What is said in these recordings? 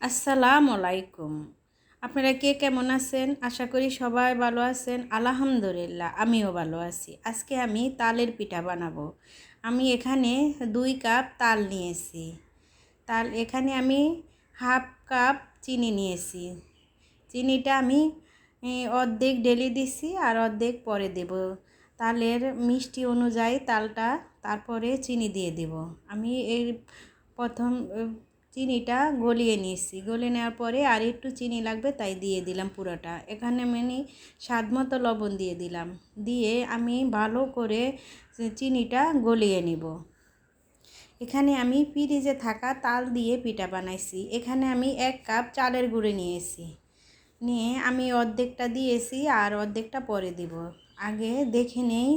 আসসালামু আলাইকুম। আপনারা কে কেমন আছেন? আশা করি সবাই ভালো আছেন। আলহামদুলিল্লাহ, আমিও ভালো আছি। আজকে আমি তালের পিঠা বানাবো। আমি এখানে দুই কাপ তাল নিয়েছি। তাল, এখানে আমি হাফ কাপ চিনি নিয়েছি। চিনিটা আমি অর্ধেক ডেলি দিছি আর অর্ধেক পরে দেব। তালের মিষ্টি অনুযায়ী তালটা তারপরে চিনি দিয়ে দেব। আমি এই প্রথম চিনিটা গলিয়ে নিয়েছি। গলিয়ে নেওয়ার পরে আর একটু চিনি লাগবে তাই দিয়ে দিলাম পুরোটা। এখানে আমি স্বাদ মতো লবণ দিয়ে দিলাম। দিয়ে আমি ভালো করে চিনিটা গলিয়ে নিব। এখানে আমি ফ্রিজে থাকা তাল দিয়ে পিঠা বানাইছি। এখানে আমি এক কাপ চালের গুঁড়ো নিয়েছি। নিয়ে আমি অর্ধেকটা দিয়েছি আর অর্ধেকটা পরে দিব। আগে দেখে নেই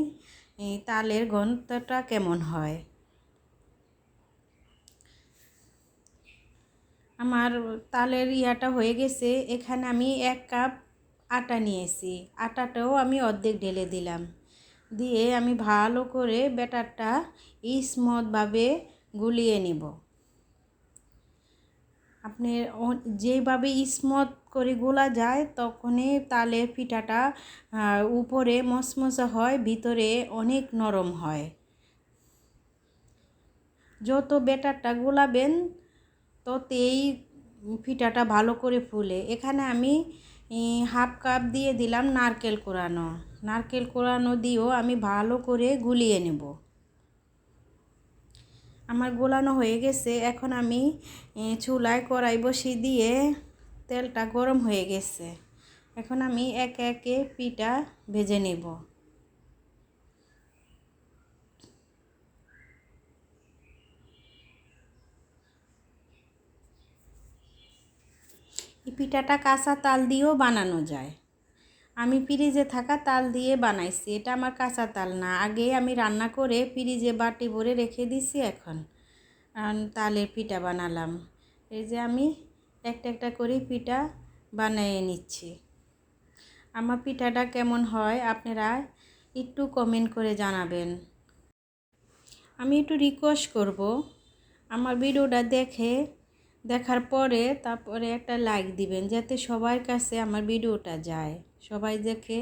তালের গন্ধটা কেমন হয়। আমার তালের ইয়াটা হয়ে গেছে, এখানে আমি এক কাপ আটা নিয়েছি। আটাটাও আমি অর্ধেক ঢেলে দিলাম। দিয়ে আমি ভালো করে ব্যাটারটা স্মুথভাবে গুলিয়ে নিব। আপনি যেভাবে স্মুথ করে গোলা যায়, তখনই তালের পিঠাটা উপরে মচমচে হয়, ভিতরে অনেক নরম হয়। যত ব্যাটারটা গোলাবেন ততেই পিঠাটা ভালো করে ফুলে। এখানে আমি হাফ কাপ দিয়ে দিলাম নারকেল কোরানো। নারকেল কোরানো দিয়েও আমি ভালো করে গুলিয়ে নেব। আমার গোলানো হয়ে গেছে। এখন আমি চুলায় কড়াই বসিয়ে দিয়ে তেলটা গরম হয়ে গেছে। এখন আমি একে একে পিঠা ভেজে নেব। এই পিঠাটা কাঁচা তাল দিয়েও বানানো যায়। আমি ফ্রিজে থাকা তাল দিয়ে বানাইছি। এটা আমার কাঁচা তাল না। আগে আমি রান্না করে ফ্রিজে বাটি ভরে রেখে দিছি এখন। তালের পিঠা বানালাম। এই যে আমি একটা একটা করে পিঠা বানিয়ে নিচ্ছি। আমার পিঠাটা কেমন হয় আপনারা একটু কমেন্ট করে জানাবেন। আমি একটু রিকোয়েস্ট করব। আমার ভিডিওটা দেখে দেখার পরে তারপরে একটা লাইক দিবেন যাতে সবার কাছে আমার ভিডিওটা যায়। সবাই দেখে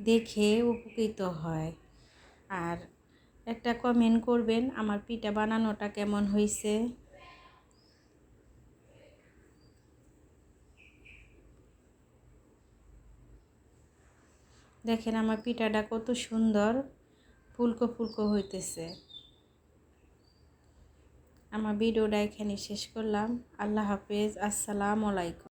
দেখে উপকৃত হয়। আর একটা কমেন্ট করবেন, আমার পিঠা বানানোটা কেমন হয়েছে দেখেন আমার পিঠাটা কত সুন্দর, ফুলকো ফুলকো হইতেছে। আমার ভিডিওটা এখানে শেষ করলাম। আল্লাহ হাফেজ। আসসালামু আলাইকুম।